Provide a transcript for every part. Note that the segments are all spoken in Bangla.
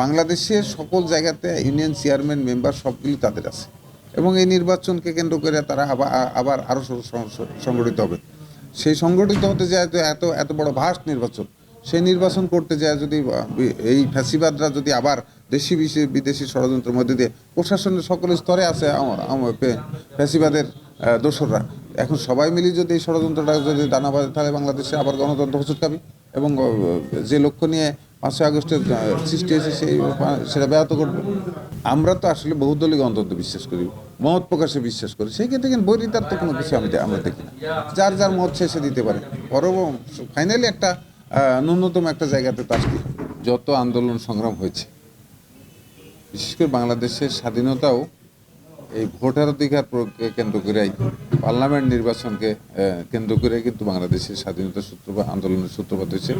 বাংলাদেশের সকল জায়গাতে ইউনিয়ন চেয়ারম্যান, মেম্বার সবগুলি তাদের আছে। এবং এই নির্বাচনকে কেন্দ্র করে তারা আবার আবার আরও সংগঠিত হবে। সেই সংগঠিত হতে যায় এত এত বড় ভাস্ট নির্বাচন। সেই নির্বাচন করতে যায় যদি এই ফ্যাসিবাদরা যদি আবার দেশি বিদেশি ষড়যন্ত্রের মধ্যে দিয়ে, প্রশাসনের সকল স্তরে আছে ফ্যাসিবাদের দোসররা। এখন সবাই মিলে যদি এই ষড়যন্ত্রটা যদি দানা বাজে তাহলে বাংলাদেশে আবার গণতন্ত্র খাবে এবং যে লক্ষ্য নিয়ে পাঁচই আগস্টের সৃষ্টি হয়েছে সেই সেটা ব্যাহত করবে। আমরা তো আসলে বহুদলীয় অন্তত বিশ্বাস করি মত প্রকাশে বিশ্বাস করি। সেই ক্ষেত্রে কিন্তু বৈরিতার তো কোনো কিছু আমি আমরা দেখি না। যার যার মত শেষে দিতে পারে। পরব ফাইনালি একটা ন্যূনতম একটা জায়গাতে তার যত আন্দোলন সংগ্রাম হয়েছে, বিশেষ করে বাংলাদেশের স্বাধীনতাও এই ভোটার অধিকার প্রয়োগকে কেন্দ্র করেই পার্লামেন্ট নির্বাচনকে কেন্দ্র করে কিন্তু বাংলাদেশের স্বাধীনতা সূত্রপাত আন্দোলনের সূত্রপাত হয়েছে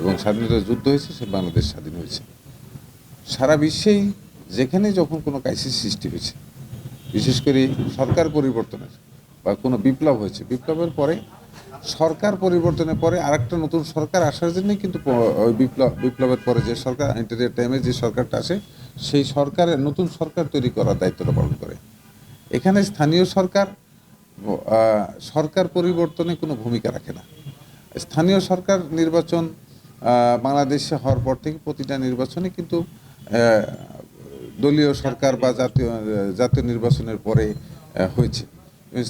এবং স্বাধীনতা যুদ্ধ হয়েছে, সে বাংলাদেশ স্বাধীন হয়েছে। সারা বিশ্বেই যেখানে যখন কোনো ক্রাইসিস সৃষ্টি হয়েছে, বিশেষ করে সরকার পরিবর্তনের বা কোনো বিপ্লব হয়েছে, বিপ্লবের পরে, সরকার পরিবর্তনের পরে আরেকটা নতুন সরকার আসার জন্যই কিন্তু ওই বিপ্লব বিপ্লবের পরে যে সরকার ইন্টারিয়ার টাইমে যে সরকারটা আসে, সেই সরকারের নতুন সরকার তৈরি করার দায়িত্বটা পালন করে। এখানে স্থানীয় সরকার সরকার পরিবর্তনে কোনো ভূমিকা রাখে না। স্থানীয় সরকার নির্বাচন বাংলাদেশে হওয়ার পর থেকে প্রতিটা নির্বাচনে কিন্তু দলীয় সরকার বা জাতীয় জাতীয় নির্বাচনের পরে হয়েছে।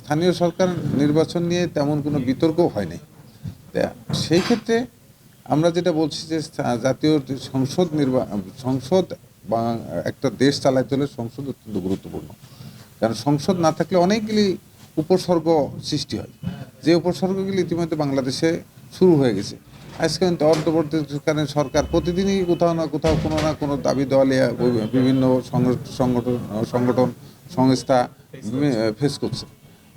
স্থানীয় সরকার নির্বাচন নিয়ে তেমন কোনো বিতর্ক হয় নাই। সেই ক্ষেত্রে আমরা যেটা বলছি যে জাতীয় সংসদ নির্বা, সংসদ বা একটা দেশ চালাইতে হলে সংসদ অত্যন্ত গুরুত্বপূর্ণ। কারণ সংসদ না থাকলে অনেকগুলি উপসর্গ সৃষ্টি হয়। যে উপসর্গগুলি ইতিমধ্যে বাংলাদেশে শুরু হয়ে গেছে। আজকে কিন্তু অন্তর্বর্তীকালীন সরকার প্রতিদিনই কোথাও না কোথাও কোনো না কোনো দাবি বি- বিভিন্ন সংগ- সংগঠন সংগঠন, সংস্থা ফেস করছে।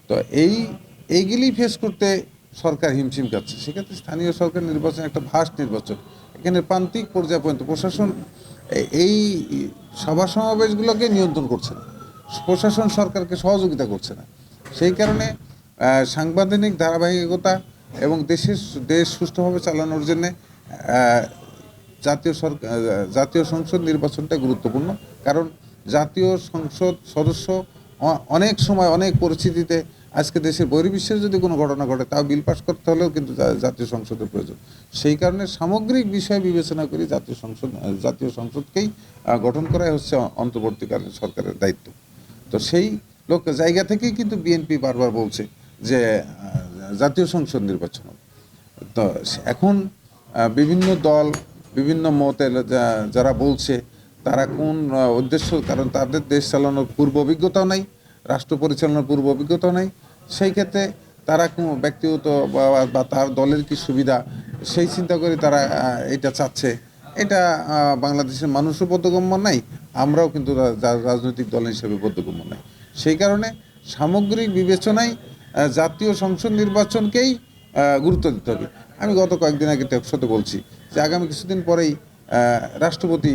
তো এই, এইগুলি ফেস করতে সরকার হিমশিম খাচ্ছে। সেক্ষেত্রে স্থানীয় সরকার নির্বাচন একটা ভাস্ট নির্বাচন। এখানে প্রান্তিক পর্যায় পর্যন্ত প্রশাসন এই সভা সমাবেশগুলোকে নিয়ন্ত্রণ করছে না। প্রশাসন সরকারকে সহযোগিতা করছে না। সেই কারণে সাংবিধানিক ধারাবাহিকতা এবং দেশের দেশ সুষ্ঠুভাবে চালানোর জন্যে জাতীয় সরকার জাতীয় সংসদ নির্বাচনটা গুরুত্বপূর্ণ। কারণ জাতীয় সংসদ সদস্য অনেক সময় অনেক পরিস্থিতিতে আজকে দেশের বহির্বিশ্বের যদি কোনো ঘটনা ঘটে, তাও বিল পাস করতে হলেও কিন্তু জাতীয় সংসদের প্রয়োজন। সেই কারণে সামগ্রিক বিষয় বিবেচনা করে জাতীয় সংসদ, জাতীয় সংসদকেই গঠন করাই হচ্ছে অন্তর্বর্তীকালীন সরকারের দায়িত্ব। তো সেই লোক জায়গা থেকেই কিন্তু বিএনপি বারবার বলছে যে জাতীয় সংসদ নির্বাচন। তো এখন বিভিন্ন দল, বিভিন্ন মতের যা- যারা বলছে তারা কোন উদ্দেশ্য, কারণ তাদের দেশ চালানোর পূর্ব অভিজ্ঞতাও নাই, রাষ্ট্র পরিচালনার পূর্ব অভিজ্ঞতাও নাই সেই ক্ষেত্রে তারা কোনো ব্যক্তিগত বা- তার দলের কি সুবিধা, সেই চিন্তা করে তারা এটা চাচ্ছে এটা বাংলাদেশের মানুষও বোধগম্য নাই আমরাও কিন্তু রাজনৈতিক দল হিসেবে বোধগম্য নাই সেই কারণে সামগ্রিক বিবেচনায় জাতীয় সংসদ নির্বাচনকেই গুরুত্ব দিতে হবে। আমি গত কয়েকদিন আগে টেকশোতে বলছি যে আগামী কিছুদিন পরেই রাষ্ট্রপতি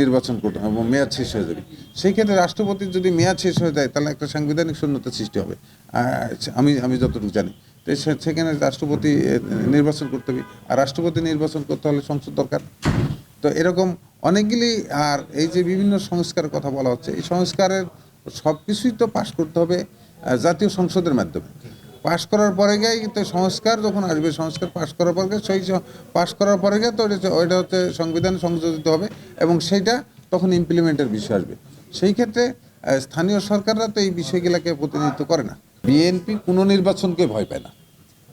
নির্বাচন করতে হবে মেয়াদ শেষ হয়ে যাবে। সেই ক্ষেত্রে রাষ্ট্রপতির যদি মেয়াদ শেষ হয়ে যায়, তাহলে একটা সাংবিধানিক শূন্যতা সৃষ্টি হবে। আমি আমি যতটুকু জানি। তো সেখানে রাষ্ট্রপতি নির্বাচন করতে হবে। আর রাষ্ট্রপতি নির্বাচন করতে হলে সংসদ দরকার। তো এরকম অনেকগুলি আর এই যে বিভিন্ন সংস্কারের কথা বলা হচ্ছে, এই সংস্কারের সব কিছুই তো পাশ করতে হবে জাতীয় সংসদের মাধ্যমে। পাশ করার পরে গিয়ে কিন্তু সংস্কার যখন আসবে, সংস্কার পাশ করার পরে সেই পাশ করার পরে গিয়ে তো ওইটা হচ্ছে সংবিধান সংযোজিত হবে এবং সেইটা তখন ইমপ্লিমেন্টের বিষয় আসবে। সেই ক্ষেত্রে স্থানীয় সরকাররা তো এই বিষয়গুলোকে প্রতিনিধিত্ব করে না। বিএনপি কোনো নির্বাচনকে ভয় পায় না।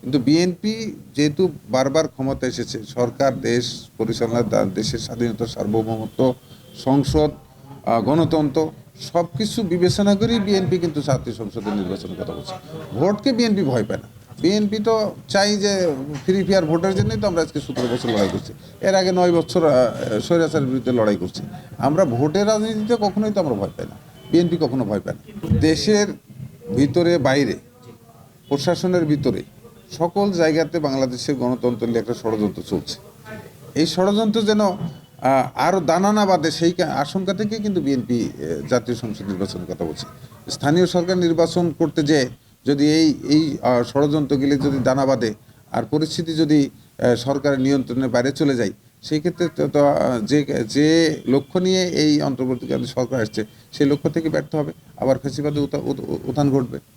কিন্তু বিএনপি যেহেতু বারবার ক্ষমতা এসেছে, সরকার, দেশ পরিচালনা দেশের স্বাধীনতা, সার্বভৌমত্ব, সংসদ গণতন্ত্র সব কিছু বিবেচনা করেই বিএনপি কিন্তু জাতীয় সংসদের নির্বাচনের কথা বলছে। ভোটকে বিএনপি ভয় পায় না। বিএনপি তো চাই যে ফ্রি ফেয়ার ভোটের জন্যই তো আমরা আজকে সতেরো বছর লড়াই করছি। এর আগে নয় বছর স্বৈরাচারের বিরুদ্ধে লড়াই করছি। আমরা ভোটের রাজনীতিতে কখনোই তো আমরা ভয় পাই না। বিএনপি কখনো ভয় পায় না। দেশের ভিতরে, বাইরে, প্রশাসনের ভিতরে সকল জায়গাতে বাংলাদেশের গণতন্ত্র নিয়ে একটা ষড়যন্ত্র চলছে। এই ষড়যন্ত্র যেন আহ, আরও দানা না বাঁধে সেই আশঙ্কা থেকে কিন্তু বিএনপি জাতীয় সংসদ নির্বাচনের কথা বলছে। স্থানীয় সরকার নির্বাচন করতে যে যদি এই এই ষড়যন্ত্রগুলি যদি দানা বাঁধে আর পরিস্থিতি যদি সরকারের নিয়ন্ত্রণের বাইরে চলে যায় সেই ক্ষেত্রে তো, যে যে লক্ষ্য নিয়ে এই অন্তর্বর্তীকালীন সরকার আসছে সেই লক্ষ্য থেকে ব্যর্থ হবে। আবার ফেসিবাদে উত্থান ঘটবে।